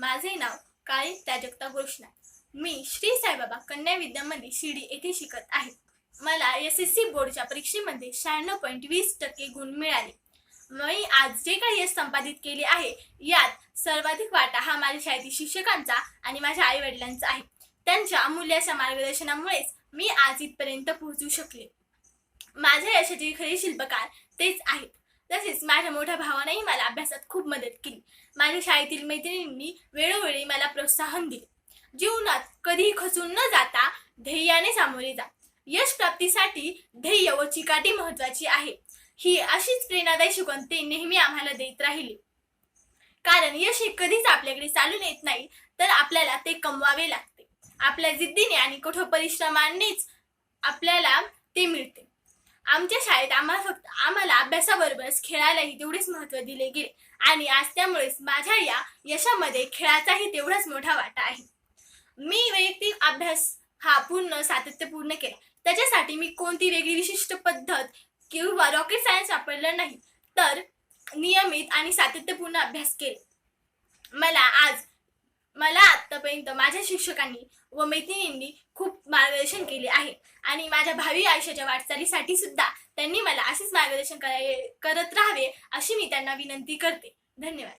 माझे नाव काळे प्राजक्ता घोषणा मी श्री साईबाबा कन्या विद्यामध्ये शिडी शिर्डी येथे शिकत आहे. मला एस एस सी बोर्डच्या परीक्षेमध्ये शहाण्णव पॉईंट वीस टक्के गुण मिळाले. मी आज जे काही यश संपादित केले आहे यात सर्वाधिक वाटा हा माझ्या शाळेतील शिक्षकांचा आणि माझ्या आई वडिलांचा आहे. त्यांच्या अमूल्य अशा मार्गदर्शनामुळेच मी आज इथपर्यंत पोहोचू शकले. माझ्या यशाचे खरे शिल्पकार तेच आहेत. तसेच माझ्या मोठ्या भावानेही मला अभ्यासात खूप मदत केली. माझ्या शाळेतील मैत्रिणींनी वेळोवेळी मला प्रोत्साहन दिले. जीवनात कधीही खचून न जाता ध्येयाने सामोरे जा. यश प्राप्तीसाठी ध्येय व चिकाटी महत्वाची आहे. ही अशीच प्रेरणादायी शिकवण ते नेहमी आम्हाला देत राहिले. कारण यश हे कधीच आपल्याकडे चालून येत नाही तर आपल्याला ते कमवावे लागते. आपल्या जिद्दीने आणि कठोर परिश्रमानेच आपल्याला ते मिळते. आमच्या शाळेत आम्हाला फक्त आम्हाला अभ्यासाबरोबरच खेळायलाही तेवढेच महत्त्व दिले गेले. आणि आज त्यामुळेच माझ्या या यशामध्ये खेळाचाही तेवढाच मोठा वाटा आहे. मी वैयक्तिक अभ्यास हा पूर्ण सातत्यपूर्ण केला. त्याच्यासाठी मी कोणती वेगळी विशिष्ट पद्धत किंवा रॉकेट सायन्स वापरलं नाही तर नियमित आणि सातत्यपूर्ण अभ्यास केले. मला आज आतापर्यंत माझ्या शिक्षकांनी व मैत्रिणींनी खूप मार्गदर्शन केले आहे आणि माझ्या भावी आयुष्याच्या वाटचालीसाठी सुद्धा त्यांनी मला असेच मार्गदर्शन कराय करत राहावे अशी मी त्यांना विनंती करते. धन्यवाद.